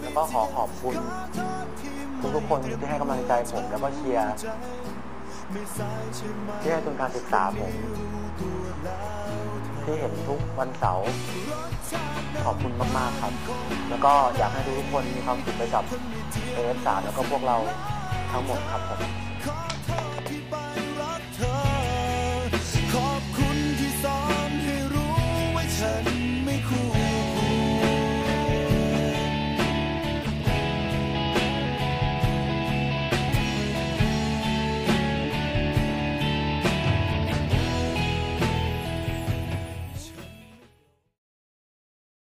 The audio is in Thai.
แล้วก็ขอขอบคุณทุกทุกคนที่ให้กำลังใจผมแล้วก็เชียร์ที่ให้ทุนการศึกษาผม ที่เห็นทุกวันเสาร์ขอบคุณมากๆครับ แล้วก็อยากให้ทุกคนมีความสุขไปกับเอฟสามแล้วก็พวกเราทั้งหมดครับผม